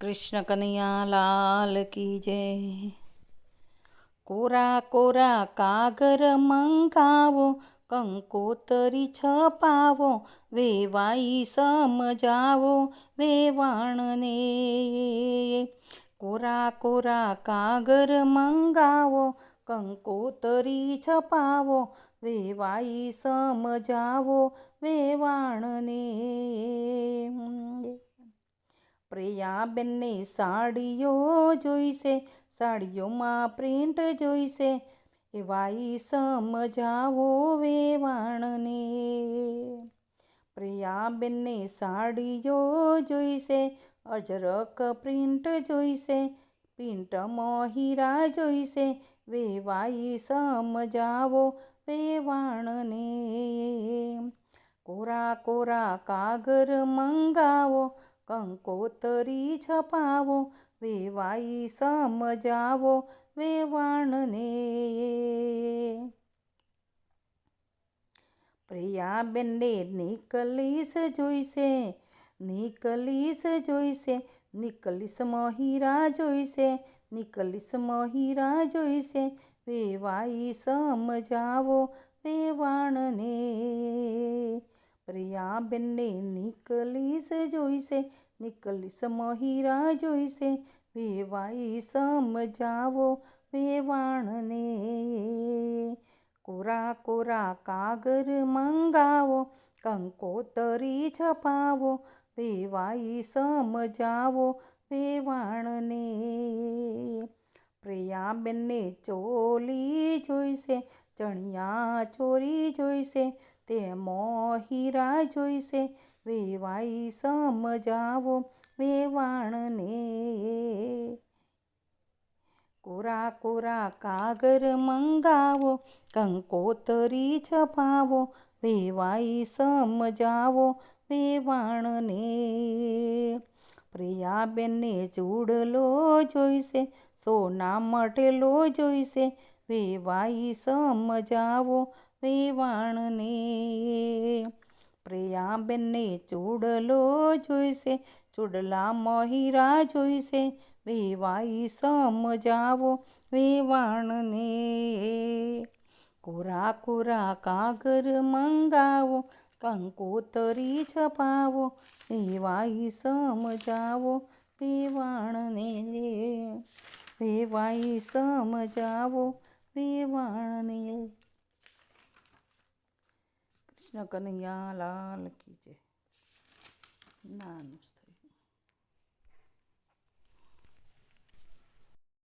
કૃષ્ણ કનૈયા લાલ કી જય. કોરા કોરા કાગર મંગાવો, કંકોતરી છપાવો, વેવાઈ સમજાવો, વેવાણને. કોરા કોરા કાગર મંગાવો, કંકોતરી છપાવો, વેવાઈ સમજાવો, વેવાણને. પ્રિયાબેનને સાડીઓ જોઈશે સાડીઓમાં પ્રિન્ટ જોઈશે એવાઈ સમજાવો વેવાણને. પ્રિયાબેનને સાડીઓ જોઈશે, અજરક પ્રિન્ટ જોઈશે પ્રિન્ટમાં હીરા જોઈશે, વેવાઈ સમજાવો વેવાણને. કોરા કોરા કાગર મંગાવો કંકોતરી છપાવો, વેવાઈ સમજાવો, વેવાણને. પ્રિયાબેનને નિકલીસ જોઈશે નિકલીસ જોઈશે, નિકલીસ મહિરા જોઈશે, નિકલીસ મહિરા જોઈશે, વેવાઈ સમજાવો, વેવાણને. પ્રિયાબેનને નિકલીસ જોઈશે નિકલીસ મહિરા જોઈશે. વેવાઈ સમજાવો વેવાણને. કોરા કોરા કાગર મંગાવો કંકોતરી છપાવો. વેવાઈ સમજાવો વેવાણને. પ્રિયાબેનને ચોલી જોઈશે, ચણિયા ચોરી જોઈશે તેમાં હીરા જોઈશે, વેવાઈ સમજાવો વેવાણને. કોરા કોરા કાગર મંગાવો, કંકોતરી છપાવો, વેવાઈ સમજાવો વેવાણને. પ્રિયાબેનને ચૂડલો જોઈશે, સોના મટેલો જોઈશે વેવાઈ સમજાવો વેવાણને. પ્રિયાબેનને ચૂડલો જોઈશે, ચૂડલા મહિરા જોઈશે વેવાઈ સમજાવો વેવાણને. કોરા કોરા કાગર મંગાવો કંકોતરી છપાવો વેવાઈ સમજાવો વેવાણને વેવાઈ સમજાવો વેવાણને કૃષ્ણ કનૈયા લાલ કી જય નાનું